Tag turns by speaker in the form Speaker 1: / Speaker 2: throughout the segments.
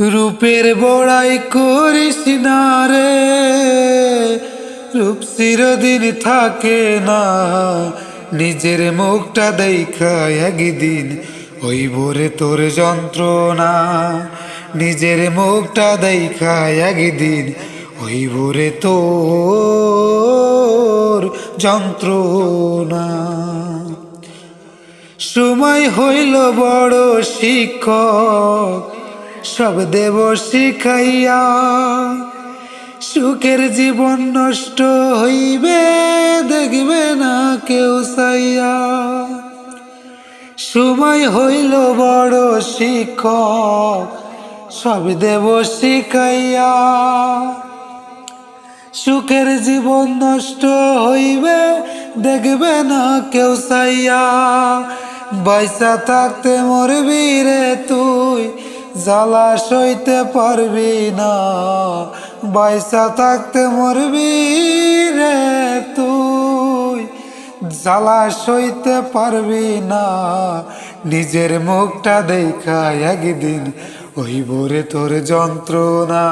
Speaker 1: রূপের বড়াই করিস না রে। রূপ চিরদিন থাকে না। নিজের মুখটা দেখা একদিন, ওই ভোরে তোর যন্ত্রণা। নিজের মুখটা দেখা একদিন, ওই ভোরে তোর যন্ত্রণা। সময় হইল বড় শিক্ষক সব দেব শিখাইয়া, সুখের জীবন নষ্ট হইবে, দেখবে না কেউ চাইয়া। সময় হইল বড় শিক্ষক, সব দেব শিখাইয়া। সুখের জীবন নষ্ট হইবে, দেখবে না কেউ চাইয়া। বাইসা থাকতে মরবি রে তুই জ্বালা সইতে পারবি না, বাইসা থাকতে মরবি রে তুই। জ্বালা সইতে পারবি না, নিজের মুখটা দেখা একদিন ওই ভোরে তোর যন্ত্রণা।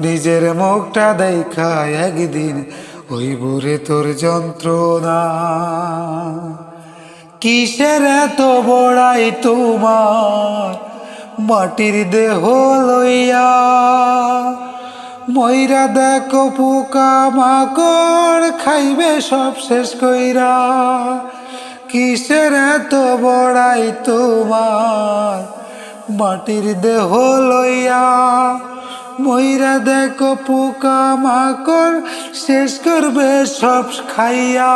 Speaker 1: নিজের মুখটা দেখা একদিন ওই ভোরে তোর যন্ত্রণা। কিসের এত বড়াই তোমার? মাটির দেহ লইয়া। ময়রা দেখো পোকা মাকড় খাইবে সব শেষ কইরা। কিসের এত বড়াই তোমার? মাটির দেহ লইয়া। ময়রা দেখো পোকা মাকড় শেষ করবে সব খাইয়া।